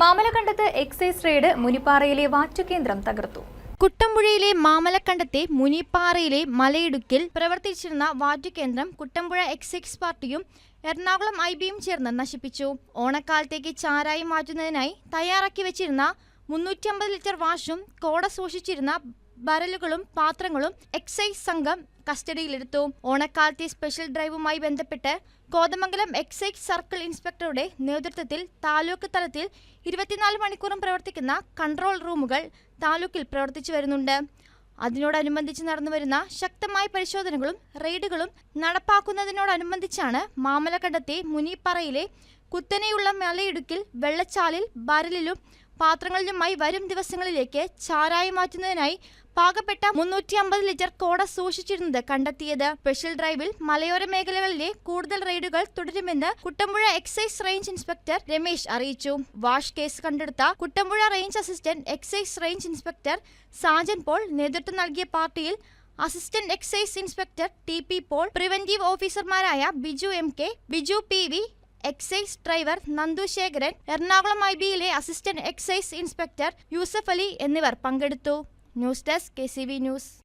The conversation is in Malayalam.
മാമലക്കണ്ടത്ത് എക്സൈസ് റെയ്ഡ് മുനിപ്പാറയിലെ വാറ്റുകേന്ദ്രം തകർത്തു. കുട്ടമ്പുഴയിലെ മാമലക്കണ്ടത്തെ മുനിപ്പാറയിലെ മലയിടുക്കിൽ പ്രവർത്തിച്ചിരുന്ന വാറ്റുകേന്ദ്രം കുട്ടമ്പുഴ എക്സൈസ് പാർട്ടിയും എറണാകുളം ഐ ബിയും ചേർന്ന് നശിപ്പിച്ചു. ഓണക്കാലത്തേക്ക് ചാരായി മാറ്റുന്നതിനായി തയ്യാറാക്കി വെച്ചിരുന്ന മുന്നൂറ്റമ്പത് ലിറ്റർ വാഷും കോട സൂക്ഷിച്ചിരുന്ന ബരലുകളും പാത്രങ്ങളും എക്സൈസ് സംഘം കസ്റ്റഡിയിലെടുത്തു. ഓണക്കാലത്തെ സ്പെഷ്യൽ ഡ്രൈവുമായി ബന്ധപ്പെട്ട് കോതമംഗലം എക്സൈസ് സർക്കിൾ ഇൻസ്പെക്ടറുടെ നേതൃത്വത്തിൽ താലൂക്ക് തലത്തിൽ ഇരുപത്തിനാല് മണിക്കൂറും പ്രവർത്തിക്കുന്ന കൺട്രോൾ റൂമുകൾ താലൂക്കിൽ പ്രവർത്തിച്ചു വരുന്നുണ്ട്. അതിനോടനുബന്ധിച്ച് നടന്നുവരുന്ന ശക്തമായ പരിശോധനകളും റെയ്ഡുകളും നടപ്പാക്കുന്നതിനോടനുബന്ധിച്ചാണ് മാമലക്കണ്ടത്തെ മുനിപ്പറയിലെ കുത്തനെയുള്ള മലയിടുക്കിൽ വെള്ളച്ചാലിൽ ബരലിലും പാത്രങ്ങളിലുമായി വരും ദിവസങ്ങളിലേക്ക് ചാരായി മാറ്റുന്നതിനായി പാകപ്പെട്ട മുന്നൂറ്റി അമ്പത് ലിറ്റർ കോട സൂക്ഷിച്ചിരുന്നത് കണ്ടെത്തിയത്. സ്പെഷ്യൽ ഡ്രൈവിൽ മലയോര മേഖലകളിലെ കൂടുതൽ റെയ്ഡുകൾ തുടരുമെന്ന് Kuttampuzha excise range inspector Ramesh അറിയിച്ചു. വാഷ് കേസ് കണ്ടെടുത്ത Kuttampuzha range assistant excise range inspector Sajan Paul നേതൃത്വം നൽകിയ പാർട്ടിയിൽ assistant excise inspector T P Paul preventive ഓഫീസർമാരായ Biju M K Biju P V excise driver Nandu Sekharan Ernakulam I ബിയിലെ assistant excise inspector Yusuf Ali എന്നിവർ പങ്കെടുത്തു. News desk K news.